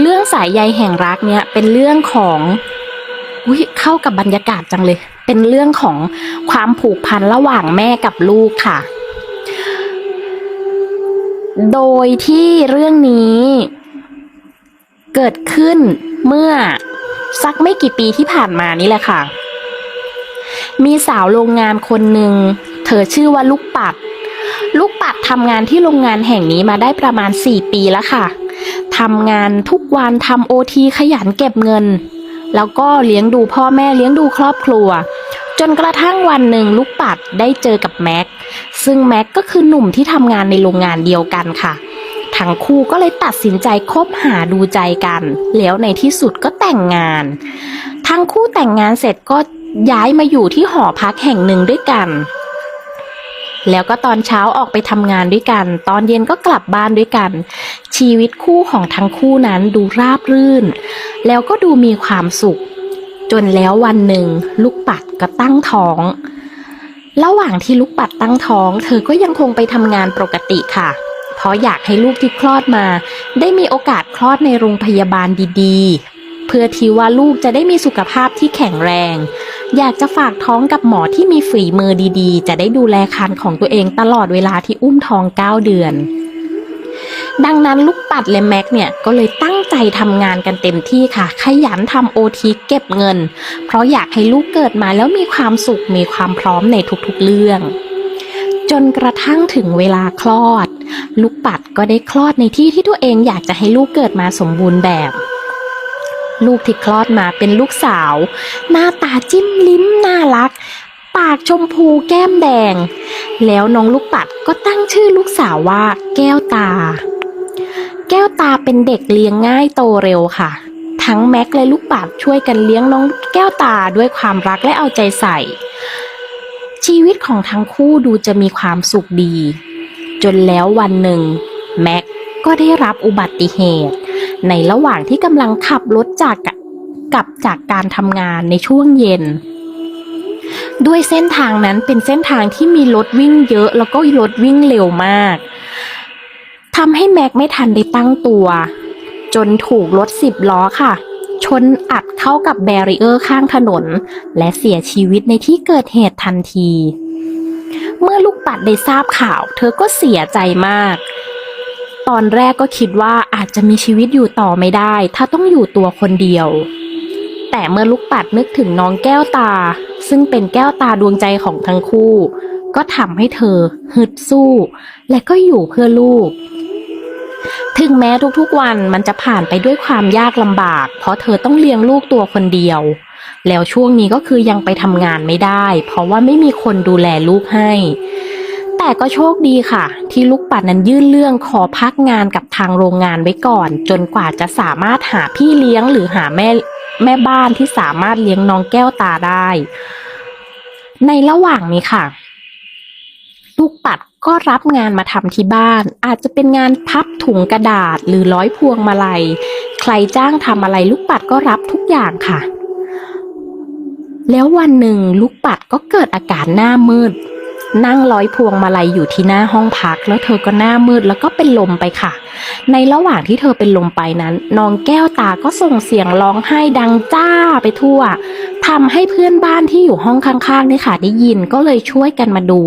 เรื่องสายใยแห่งรักเนี่ยเป็นเรื่องของอุ้ยเข้ากับบรรยากาศจังเลย เป็นเรื่องของความผูกพันระหว่างแม่กับลูกค่ะ โดยที่เรื่องนี้เกิดขึ้นเมื่อสักไม่กี่ปีที่ผ่านมานี่แหละค่ะ มีสาวโรงงานคนหนึ่ง เธอชื่อว่าลูกปัด ลูกปัดทำงานที่โรงงานแห่งนี้มาได้ประมาณ 4 ปีแล้วค่ะ ทำงานทุกวันทำโอทีขยันเก็บเงิน แล้วก็เลี้ยงดูพ่อแม่เลี้ยงดูครอบครัว จนกระทั่งวันหนึ่งลูกปัดได้เจอกับแม็กซึ่งแม็กก็คือหนุ่มที่ทำงานในโรงงานเดียวกันค่ะทั้งคู่ก็เลยตัดสินใจคบหาดูใจกัน แล้วในที่สุดก็แต่งงาน ทั้งคู่แต่งงานเสร็จก็ย้ายมาอยู่ที่หอพักแห่งหนึ่งด้วยกัน แล้วก็ตอนเช้าออกไปทำงานด้วยกัน ตอนเย็นก็กลับบ้านด้วยกัน ชีวิตคู่ของทั้งคู่นั้นดูราบรื่น แล้วก็ดูมีความสุข จนแล้ววันหนึ่ง ลูกปัดก็ตั้งท้อง ระหว่างที่ลูกปัดตั้งท้อง เธอก็ยังคงไปทำงานปกติค่ะ เพราะอยากให้ลูกที่คลอดมา ได้มีโอกาสคลอดในโรงพยาบาลดีๆ เพื่อที่ว่าลูกจะได้มีสุขภาพที่แข็งแรง อยากจะฝากท้องกับหมอที่มีฝีมือดีๆ จะได้ดูแลครรภ์ของตัวเองตลอดเวลาที่อุ้มท้อง 9 เดือน ดังนั้นลูกปัดและแม็กเนี่ยก็เลยตั้งใจทำงานกันเต็มที่ค่ะ ขยันทำโอทีเก็บเงิน เพราะอยากให้ลูกเกิดมาแล้วมีความสุขมีความพร้อมในทุกๆเรื่องจนกระทั่งถึงเวลาคลอด ลูกปัดก็ได้คลอดในที่ที่ตัวเองอยากจะให้ลูกเกิดมาสมบูรณ์แบบ ลูกที่คลอดมาเป็นลูกสาว หน้าตาจิ้มลิ้มน่ารัก ปากชมพูแก้มแดง แล้วน้องลูกปัดก็ตั้งชื่อลูกสาวว่า แก้วตา แก้วตาเป็นเด็กเลี้ยงง่ายโตเร็วค่ะ ทั้งแม็กและลูกปัดช่วยกันเลี้ยงน้องแก้วตาด้วยความรักและเอาใจใส่ ชีวิตของทั้งคู่ดูจะมีความสุขดี จนแล้ววันหนึ่งแม็กก็ได้รับอุบัติเหตุ ในระหว่างที่กำลังขับรถจากกลับจากการทำงานในช่วงเย็น ด้วยเส้นทางนั้นเป็นเส้นทางที่มีรถวิ่งเยอะ แล้วก็รถวิ่งเร็วมากทำให้แม็กไม่ทันได้ตั้งตัว จนถูกรถสิบล้อค่ะ ชนอัดเข้ากับแบรีเออร์ข้างถนน และเสียชีวิตในที่เกิดเหตุทันที เมื่อลูกปัดได้ทราบข่าว เธอก็เสียใจมาก ตอนแรกก็คิดว่าอาจจะมีชีวิตอยู่ต่อไม่ได้ ถ้าต้องอยู่ตัวคนเดียว แต่เมื่อลูกปัดนึกถึงน้องแก้วตา ซึ่งเป็นแก้วตาดวงใจของทั้งคู่ ก็ทำให้เธอฮึดสู้ และก็อยู่เพื่อลูก ถึงแม้ทุกๆวันมันจะผ่านไปด้วยความยากลำบาก เพราะเธอต้องเลี้ยงลูกตัวคนเดียว แล้วช่วงนี้ก็คือยังไปทำงานไม่ได้ เพราะว่าไม่มีคนดูแลลูกให้ แต่ก็โชคดีค่ะ ที่ลูกปัดนั้นยื่นเรื่องขอพักงานกับทางโรงงานไว้ก่อน จนกว่าจะสามารถหาพี่เลี้ยงหรือหาแม่แม่บ้านที่สามารถเลี้ยงน้องแก้วตาได้ ในระหว่างนี้ค่ะ ลูกปัดก็รับงานมาทำที่บ้าน อาจจะเป็นงานพับถุงกระดาษหรือร้อยพวงมาลัย ใครจ้างทำอะไรลูกปัดก็รับทุกอย่างค่ะ แล้ววันหนึ่งลูกปัดก็เกิดอาการหน้ามืด นั่งร้อยพวงมาลัยอยู่ที่หน้าห้องพัก แล้วเธอก็หน้ามืดแล้วก็เป็นลมไปค่ะ ในระหว่างที่เธอเป็นลมไปนั้นน้องแก้วตาก็ส่งเสียงร้องไห้ดังจ้าไปทั่วทำให้เพื่อนบ้านที่อยู่ห้องข้างๆนี่ค่ะได้ยินก็เลยช่วยกันมาดู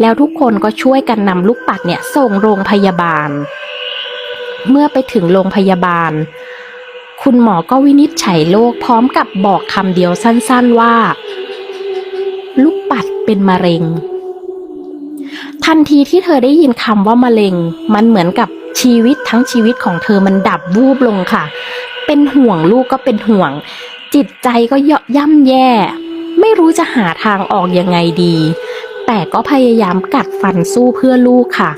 แล้วทุกคนก็ช่วยกันนำลูกปัดเนี่ยส่งโรงพยาบาล เมื่อไปถึงโรงพยาบาล คุณหมอก็วินิจฉัยโรคพร้อมกับบอกคำเดียวสั้น ๆว่า เป็นมะเร็ง ทันทีที่เธอได้ยินคำว่ามะเร็ง มันเหมือนกับชีวิตทั้งชีวิตของเธอมันดับวูบลงค่ะ เป็นห่วงลูกก็เป็นห่วง จิตใจก็เยาะย่ำแย่ ไม่รู้จะหาทางออกยังไงดี แต่ก็พยายามกัดฟันสู้เพื่อลูกค่ะ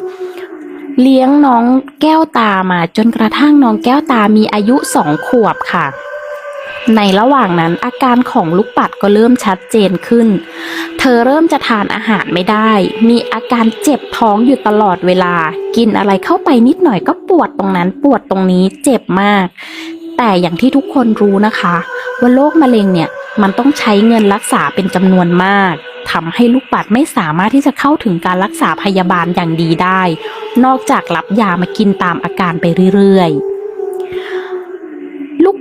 เลี้ยงน้องแก้วตามาจนกระทั่งน้องแก้วตามีอายุสองขวบค่ะ ในระหว่างนั้นอาการของลูกปัดก็เริ่มชัดเจนขึ้น เธอเริ่มจะทานอาหารไม่ได้ มีอาการเจ็บท้องอยู่ตลอดเวลา กินอะไรเข้าไปนิดหน่อยก็ปวดตรงนั้นปวดตรงนี้เจ็บมาก แต่อย่างที่ทุกคนรู้นะคะ ว่าโรคมะเร็งเนี่ยมันต้องใช้เงินรักษาเป็นจำนวนมากทำให้ลูกปัดไม่สามารถที่จะเข้าถึงการรักษาพยาบาลอย่างดีได้ นอกจากรับยามากินตามอาการไปเรื่อยๆ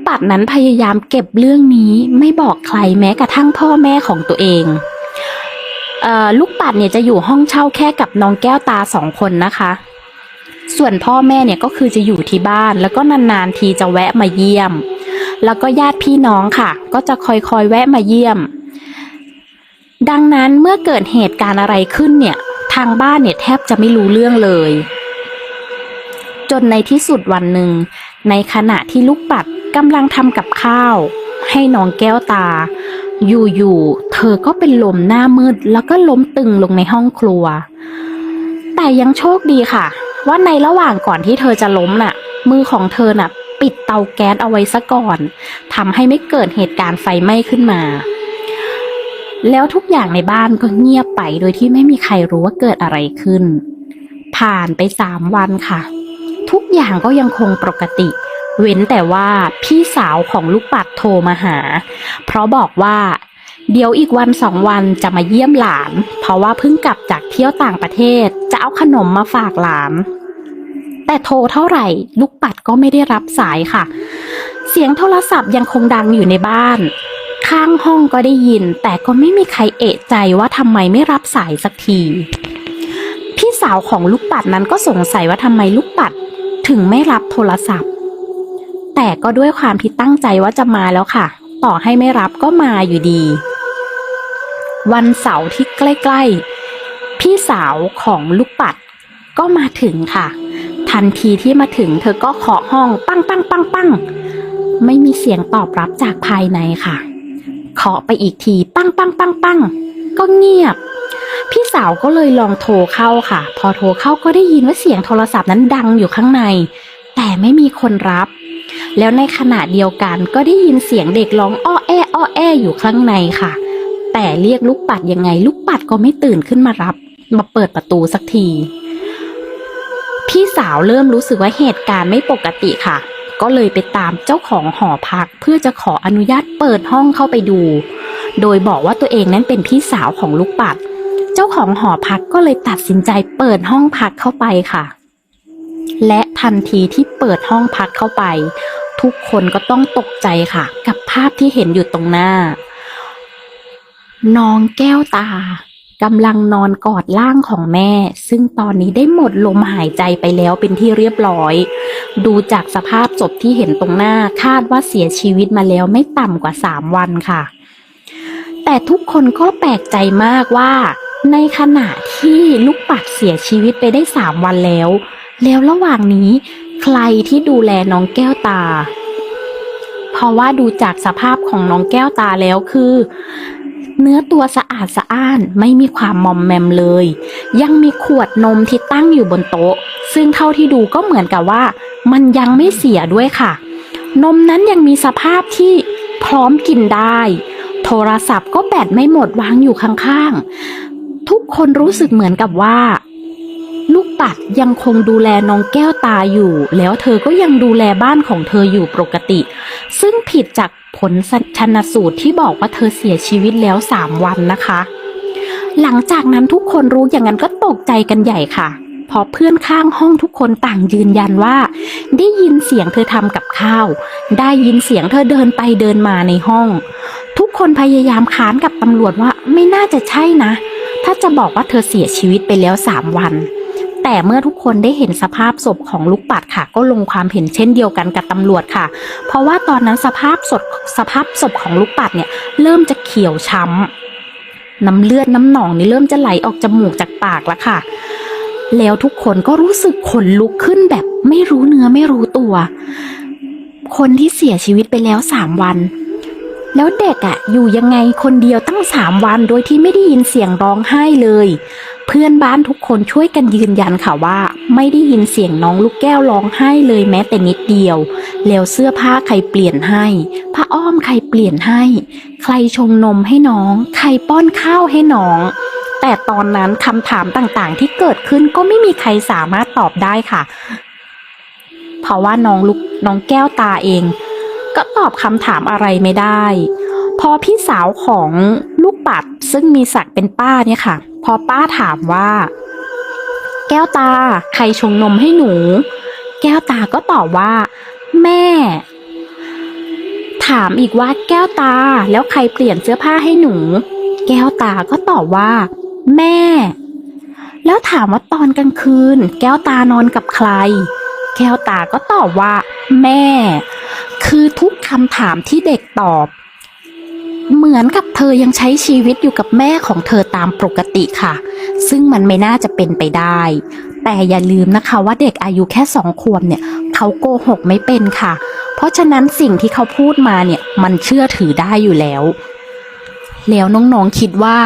ปัดนั้นพยายามเก็บเรื่องนี้ไม่บอกใครแม้กระทั่งพ่อแม่ของตัวเองเออลูกปัดเนี่ยจะอยู่ห้องเช่าแค่กับน้องแก้วตาสองคนนะคะ ส่วนพ่อแม่เนี่ยก็คือจะอยู่ที่บ้าน แล้วก็นานๆทีจะแวะมาเยี่ยม แล้วก็ญาติพี่น้องค่ะ ก็จะคอยๆแวะมาเยี่ยม ดังนั้นเมื่อเกิดเหตุการณ์อะไรขึ้นเนี่ย ทางบ้านเนี่ยแทบจะไม่รู้เรื่องเลย จนในที่สุดวันหนึ่งในขณะที่ลูกปัด กำลังทำกับข้าว ให้น้องแก้วตา อยู่ๆ เธอก็เป็นลมหน้ามืดแล้วก็ล้มตึงลงในห้องครัว แต่ยังโชคดีค่ะ ว่าในระหว่างก่อนที่เธอจะล้มน่ะ มือของเธอน่ะ ปิดเตาแก๊สเอาไว้ซะก่อนทำให้ไม่เกิดเหตุการณ์ไฟไหม้ขึ้นมา แล้วทุกอย่างในบ้านก็เงียบไปโดยที่ไม่มีใครรู้ว่าเกิดอะไรขึ้น ผ่านไปสามวันค่ะ ทุกอย่างก็ยังคงปกติเเว้นแต่ว่าพี่สาวของลูกปัดโทรมาหา เพราะบอกว่า เดี๋ยวอีกวันสองวันจะมาเยี่ยมหลาน เพราะว่าเพิ่งกลับจากเที่ยวต่างประเทศ จะเอาขนมมาฝากหลาน แต่โทรเท่าไหร่ ลูกปัดก็ไม่ได้รับสายค่ะ เสียงโทรศัพท์ยังคงดังอยู่ในบ้าน ข้างห้องก็ได้ยิน แต่ก็ไม่มีใครเอะใจว่าทำไมไม่รับสายสักทีพี่สาวของลูกปัดนั้นก็สงสัยว่าทำไมลูกปัดถึงไม่รับโทรศัพท์ ก็ด้วยความที่ตั้งใจว่าจะมาแล้วค่ะ ต่อให้ไม่รับก็มาอยู่ดี วันเสาร์ที่ใกล้ๆ พี่สาวของลูกปัดก็มาถึงค่ะ ทันทีที่มาถึงเธอก็เคาะห้องปั้งปั้งปั้งปั้งไม่มีเสียงตอบรับจากภายในค่ะ เคาะไปอีกทีปั้งปั้งปั้งปั้งก็เงียบ พี่สาวก็เลยลองโทรเข้าค่ะ พอโทรเข้าก็ได้ยินว่าเสียงโทรศัพท์นั้นดังอยู่ข้างใน แต่ไม่มีคนรับ แล้วในขณะเดียวกันก็ได้ยินเสียงเด็กร้องอ้อแออ้อแออยู่ข้างในค่ะ แต่เรียกลูกปัดยังไง ลูกปัดก็ไม่ตื่นขึ้นมารับ มาเปิดประตูสักที พี่สาวเริ่มรู้สึกว่าเหตุการณ์ไม่ปกติค่ะ ก็เลยไปตามเจ้าของหอพัก เพื่อจะขออนุญาตเปิดห้องเข้าไปดู โดยบอกว่าตัวเองนั้นเป็นพี่สาวของลูกปัด เจ้าของหอพักก็เลยตัดสินใจเปิดห้องพักเข้าไปค่ะและทันทีที่เปิดห้องพักเข้าไป ทุกคนก็ต้องตกใจค่ะ กับภาพที่เห็นอยู่ตรงหน้า น้องแก้วตากำลังนอนกอดร่างของแม่ ซึ่งตอนนี้ได้หมดลมหายใจไปแล้วเป็นที่เรียบร้อย ดูจากสภาพศพที่เห็นตรงหน้าคาดว่าเสียชีวิตมาแล้วไม่ต่ำกว่าสามวันค่ะ แต่ทุกคนก็แปลกใจมากว่า ในขณะที่ลูกปัดเสียชีวิตไปได้สามวันแล้ว แล้วระหว่างนี้ ใครที่ดูแลน้องแก้วตา เพราะว่าดูจากสภาพของน้องแก้วตาแล้วคือ เนื้อตัวสะอาดสะอ้านไม่มีความมอมแมมเลย ยังมีขวดนมที่ตั้งอยู่บนโต๊ะ ซึ่งเท่าที่ดูก็เหมือนกับว่า มันยังไม่เสียด้วยค่ะ นมนั้นยังมีสภาพที่พร้อมกินได้ โทรศัพท์ก็แบตไม่หมดวางอยู่ข้างๆ ทุกคนรู้สึกเหมือนกับว่า ลูกปัดยังคงดูแลน้องแก้วตาอยู่ แล้วเธอก็ยังดูแลบ้านของเธออยู่ปกติ ซึ่งผิดจากผลชันสูตรที่บอกว่าเธอเสียชีวิตแล้วสามวันนะคะ หลังจากนั้นทุกคนรู้อย่างนั้นก็ตกใจกันใหญ่ค่ะเพอเพื่อนข้างห้องทุกคนต่างยืนยันว่า ได้ยินเสียงเธอทำกับข้าว ได้ยินเสียงเธอเดินไปเดินมาในห้อง ทุกคนพยายามค้านกับตำรวจว่าไม่น่าจะใช่นะ ถ้าจะบอกว่าเธอเสียชีวิตไปแล้วสามวัน แต่เมื่อทุกคนได้เห็นสภาพศพของลูกปัดค่ะ ก็ลงความเห็นเช่นเดียวกันกับตำรวจค่ะ เพราะว่าตอนนั้นสภาพศพสภาพศพของลูกปัดเนี่ยเริ่มจะเขียวช้ำน้ำเลือดน้ำหนองนี่เริ่มจะไหลออกจมูกจากปากแล้วค่ะ แล้วทุกคนก็รู้สึกขนลุกขึ้นแบบไม่รู้เนื้อไม่รู้ตัว คนที่เสียชีวิตไปแล้วสามวัน แล้วเด็กอะอยู่ยังไงคนเดียวตั้งสามวันโดยที่ไม่ได้ยินเสียงร้องไห้เลย เพื่อนบ้านทุกคนช่วยกันยืนยันค่ะว่า ไม่ได้ยินเสียงน้องลูกแก้วร้องไห้เลยแม้แต่นิดเดียว แล้วเสื้อผ้าใครเปลี่ยนให้ผ้าอ้อมใครเปลี่ยนให้ ใครชงนมให้น้อง ใครป้อนข้าวให้น้อง แต่ตอนนั้นคำถามต่างๆ ที่เกิดขึ้นก็ไม่มีใครสามารถตอบได้ค่ะ เพราะว่าน้องลูกน้องแก้วตาเอง ก็ตอบคำถามอะไรไม่ได้ พอพี่สาวของลูกปัดซึ่งมีศักดิ์เป็นป้าเนี่ยค่ะ พอป้าถามว่า แก้วตาใครชงนมให้หนู แก้วตาก็ตอบว่า แม่ ถามอีกว่าแก้วตาแล้วใครเปลี่ยนเสื้อผ้าให้หนู แก้วตาก็ตอบว่า แม่ แล้วถามว่าตอนกลางคืน แก้วตานอนกับใคร แก้วตาก็ตอบว่า แม่ คือทุกคำถามที่เด็กตอบ เหมือนกับเธอยังใช้ชีวิตอยู่กับแม่ของเธอตามปกติค่ะ ซึ่งมันไม่น่าจะเป็นไปได้ แต่อย่าลืมนะคะว่าเด็กอายุแค่สองขวบเนี่ยเขาโกหกไม่เป็นค่ะ เพราะฉะนั้นสิ่งที่เขาพูดมาเนี่ยมันเชื่อถือได้อยู่แล้ว แล้วน้องๆคิดว่า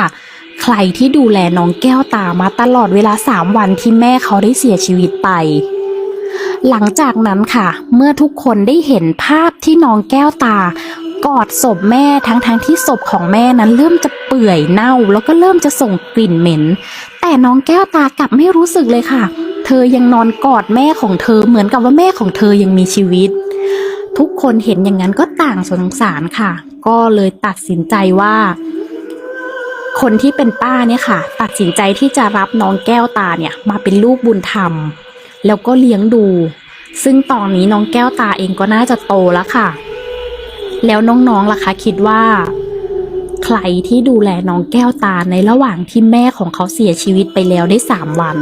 ใครที่ดูแลน้องแก้วตามาตลอดเวลาสามวันที่แม่เขาได้เสียชีวิตไป หลังจากนั้นค่ะ เมื่อทุกคนได้เห็นภาพที่น้องแก้วตากอดศพแม่ทั้งๆทที่ศพของแม่นั้นเริ่มจะเปื่อยเน่า แล้วก็เริ่มจะส่งกลิ่นเหม็น แต่น้องแก้วตากลับไม่รู้สึกเลยค่ะ เธอยังนอนกอดแม่ของเธอเหมือนกับว่าแม่ของเธอยังมีชีวิต ทุกคนเห็นอย่างนั้นก็ต่างสงสารค่ะ ก็เลยตัดสินใจว่า คนที่เป็นป้าเนี่ยค่ะ ตัดสินใจที่จะรับน้องแก้วตาเนี่ยมาเป็นลูกบุญธรรม แล้วก็เลี้ยงดู ซึ่งตอนนี้น้องแก้วตาเองก็น่าจะโตแล้วค่ะ แล้วน้องๆล่ะคะคิดว่า ใครที่ดูแลน้องแก้วตาในระหว่างที่แม่ของเขาเสียชีวิตไปแล้วได้สามวัน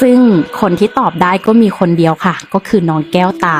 ซึ่งคนที่ตอบได้ก็มีคนเดียวค่ะ ก็คือน้องแก้วตา